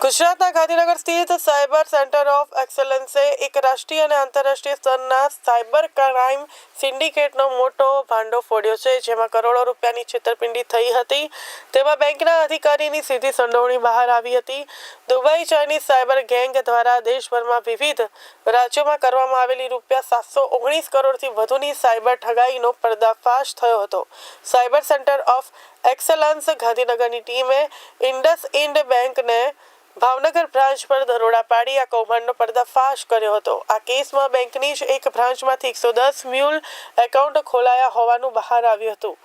ગુજરાતના ગાંધીનગર સ્થિત cyber centre of એક્સલન્સે એક રાષ્ટ્રીય અને આંતરરાષ્ટ્રીય સ્તરના સાયબર ક્રાઇમ સિન્ડિકેટનો મોટો ભાંડો ફોડ્યો છે, જેમાં કરોડો રૂપિયાની છેતરપિંડી થઈ હતી. તેમાં બેંકના અધિકારીની સીધી સંડોવણી બહાર આવી હતી. દુબઈ ચાઇનીઝ સાયબર ગેંગ દ્વારા દેશભરમાં વિવિધ રાજ્યોમાં કરવામાં આવેલી રૂપિયા સાતસો ઓગણીસ કરોડથી વધુની સાયબર ઠગાઈનો પર્દાફાશ થયો હતો. સાયબર સેન્ટર ઓફ એક્સલન્સ ગાંધીનગરની ટીમે ઇન્ડસ ઇન્ડ બેંકને ભાવનગર બ્રાન્ચ પર દરોડા પાડી આ કૌભાંડનો પર્દાફાશ કર્યો હતો. આ કેસમાં બેંકની જ એક બ્રાન્ચમાંથી એકસો દસ મ્યુલ એકાઉન્ટ ખોલાયા હોવાનું બહાર આવ્યું હતું.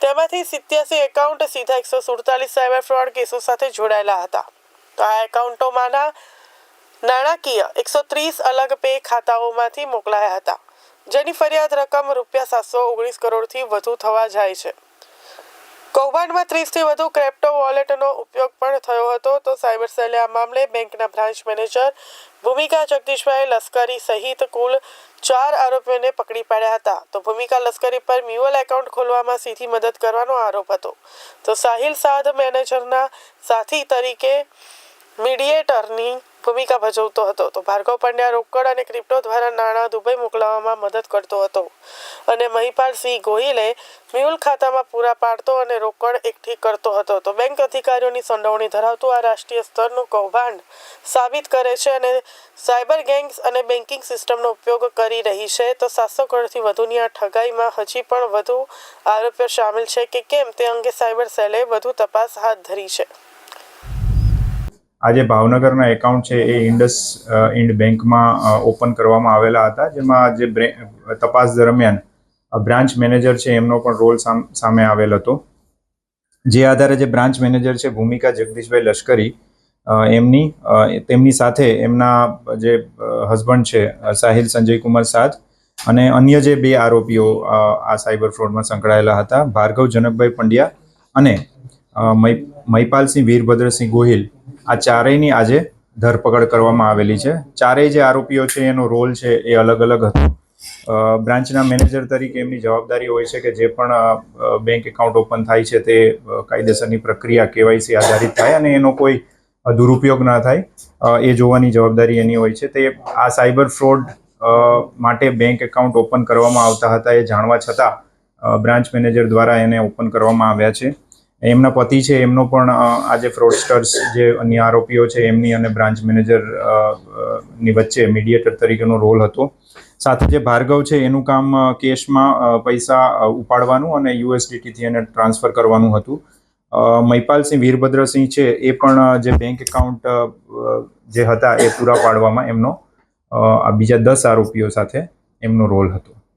તેમાંથી સિત્યાસી એકાઉન્ટ સીધા એકસો સુડતાલીસ સાયબર ફ્રોડ કેસો સાથે જોડાયેલા હતા. તો આ એકાઉન્ટોમાંના નાણાકીય એકસો ત્રીસ અલગ પે ખાતાઓમાંથી મોકલાયા હતા. જેની ફરિયાદ રકમ રૂપિયા સાતસો ઓગણીસ કરોડથી વધુ થવા જાય છે. કૌભાંડમાં ત્રીસથી વધુ ક્રેપ્ટો વોલેટનો ઉપયોગ પણ થયો હતો. તો સાયબર સેલે આ મામલે બેંકના બ્રાન્ચ મેનેજર ભૂમિકા જગદીશભાઈ લશ્કરી સહિત કુલ ચાર આરોપીઓને પકડી પાડ્યા હતા. તો ભૂમિકા લશ્કરી પર મ્યુઅલ એકાઉન્ટ ખોલવામાં સીધી મદદ કરવાનો આરોપ હતો. તો સાહિલ સાધ મેનેજરના સાથી તરીકે મીડિયેટરની ભૂમિકા ભજવતો હતો તો ભાર્ગવ પંડ્યા રોકડ અને ક્રિપ્ટો દ્વારા નાણાં દુબઈ મોકલાવવામાં મદદ કરતો હતો. અને મહિપાલ સિંહ ગોહિલે મ્યુલ ખાતામાં પૂરા પાડતો અને રોકડ એકઠી કરતો હતો. તો બેંક અધિકારીઓની સંડોવણી ધરાવતું આ રાષ્ટ્રીય સ્તરનું કૌભાંડ સાબિત કરે છે અને સાયબર ગેંગ્સ અને બેન્કિંગ સિસ્ટમનો ઉપયોગ કરી રહી છે. તો સાતસો કરોડથી વધુની આ ઠગાઈમાં હજી પણ વધુ આરોપીઓ સામેલ છે કે કેમ? તે અંગે સાયબર સેલે વધુ તપાસ હાથ ધરી છે. આજે ભાવનગરના એકાઉન્ટ છે એ ઇન્ડસ ઇન્ડ બેંકમાં ઓપન કરવામાં આવેલા હતા, જેમાં જે તપાસ દરમિયાન બ્રાન્ચ મેનેજર છે એમનો પણ રોલ સામ- આવેલ હતો. જે આધારે જે બ્રાન્ચ મેનેજર છે ભૂમિકા જગદીશભાઈ લશ્કરી એમની તેમની સાથે એમના જે હસબન્ડ છે સાહિલ સંજય કુમાર સાજ અને અન્ય જે બે આરોપીઓ આ સાયબર ફ્રોડમાં સંકળાયેલા હતા, ભાર્ગવ જનકભાઈ પંડ્યા અને મહિપાલસિંહ વીરભદ્રસિંહ ગોહિલ. આ ચારેયની આજે ધરપકડ કરવામાં આવેલી છે. ચારેય જે આરોપીઓ છે, એનો રોલ છે, એ અલગ અલગ હતો. બ્રાન્ચના મેનેજર તરીકે એમની જવાબદારી હોય છે કે જે પણ બેંક એકાઉન્ટ ઓપન થાય છે, તે કાયદેસરની પ્રક્રિયા કેવાયસી આધારિત થાય અને એનો કોઈ દુરુપયોગ ના થાય. એ જોવાની જવાબદારી એની હોય છે. તે આ સાયબર ફ્રોડ માટે બેંક એકાઉન્ટ ઓપન કરવામાં આવતા હતા એ જાણવા છતાં બ્રાન્ચ મેનેજર દ્વારા એને ઓપન કરવામાં આવ્યા છે. એમના પતિ છે, એમનો પણ આજે ફ્રોડસ્ટર્સ જે અન્ય આરોપીઓ છે, એમની અને બ્રાન્ચ મેનેજરની વચ્ચે મીડિયેટર તરીકેનો રોલ હતો. સાથે જે ભાર્ગવ છે, એનું કામ કેશમાં પૈસા ઉપાડવાનું અને યુએસડીટીથી એને ટ્રાન્સફર કરવાનું હતું. મહિપાલસિંહ વીરભદ્રસિંહ છે, એ પણ જે બેંક એકાઉન્ટ જે હતા, એ પૂરા પાડવામાં એમનો આ બીજા દસ આરોપીઓ સાથે એમનો રોલ હતો.